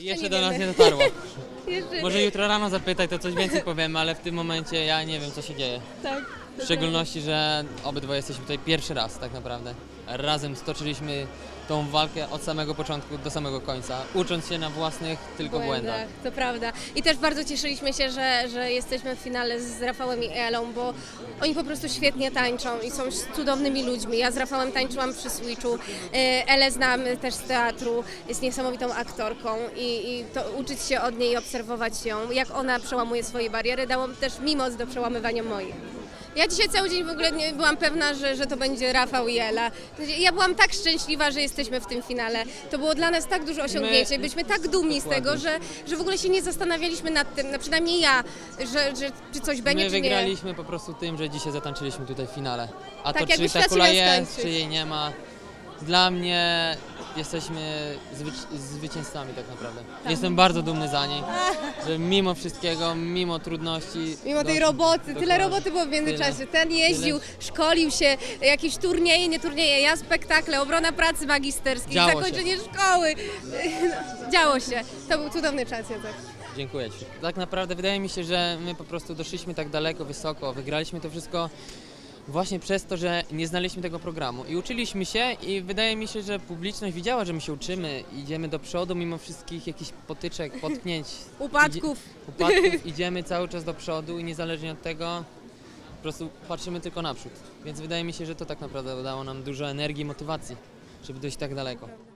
Jeszcze do nas nie dotarło. Jeszcze Może jutro rano zapytaj, to coś więcej powiemy, ale w tym momencie ja nie wiem, co się dzieje. tak. W szczególności, że obydwoje jesteśmy tutaj pierwszy raz tak naprawdę. Razem stoczyliśmy tą walkę od samego początku do samego końca, ucząc się na własnych tylko błędach. To prawda. I też bardzo cieszyliśmy się, że, że jesteśmy w finale z Rafałem i Elą, bo oni po prostu świetnie tańczą i są cudownymi ludźmi. Ja z Rafałem tańczyłam przy Switchu. E, Elę znam też z teatru, jest niesamowitą aktorką i, i to uczyć się od niej i obserwować ją, jak ona przełamuje swoje bariery, dało też mi moc do przełamywania moich. Ja dzisiaj cały dzień w ogóle nie byłam pewna, że, że to będzie Rafał i Ela. Ja byłam tak szczęśliwa, że jesteśmy w tym finale. To było dla nas tak duże osiągnięcie. Byliśmy tak dumni z tego, że, że w ogóle się nie zastanawialiśmy nad tym, no przynajmniej ja, że, że czy coś będzie, My czy nie. wygraliśmy po prostu tym, że dzisiaj zatańczyliśmy tutaj w finale. A Tak, to jakby czy ta się kula miał jest, skończyć. czy jej nie ma, dla mnie jesteśmy zwyci- zwycięzcami tak naprawdę. Jestem bardzo dumny za niej, że mimo wszystkiego, mimo trudności... Mimo tej do- roboty, tyle dokładnie. roboty było w międzyczasie. Ten jeździł, szkolił się, jakieś turnieje, nie turnieje, ja spektakle, obrona pracy magisterskiej, Działo się. zakończenie szkoły. No, działo się. To był cudowny czas, Jacek. Dziękuję Ci. Tak naprawdę wydaje mi się, że my po prostu doszliśmy tak daleko, wysoko, wygraliśmy to wszystko właśnie przez to, że nie znaliśmy tego programu i uczyliśmy się i wydaje mi się, że publiczność widziała, że my się uczymy, idziemy do przodu mimo wszystkich jakichś potyczek, potknięć, Upadków. Idzie, upadków, idziemy cały czas do przodu i niezależnie od tego po prostu patrzymy tylko naprzód. Więc wydaje mi się, że to tak naprawdę dało nam dużo energii i motywacji, żeby dojść tak daleko.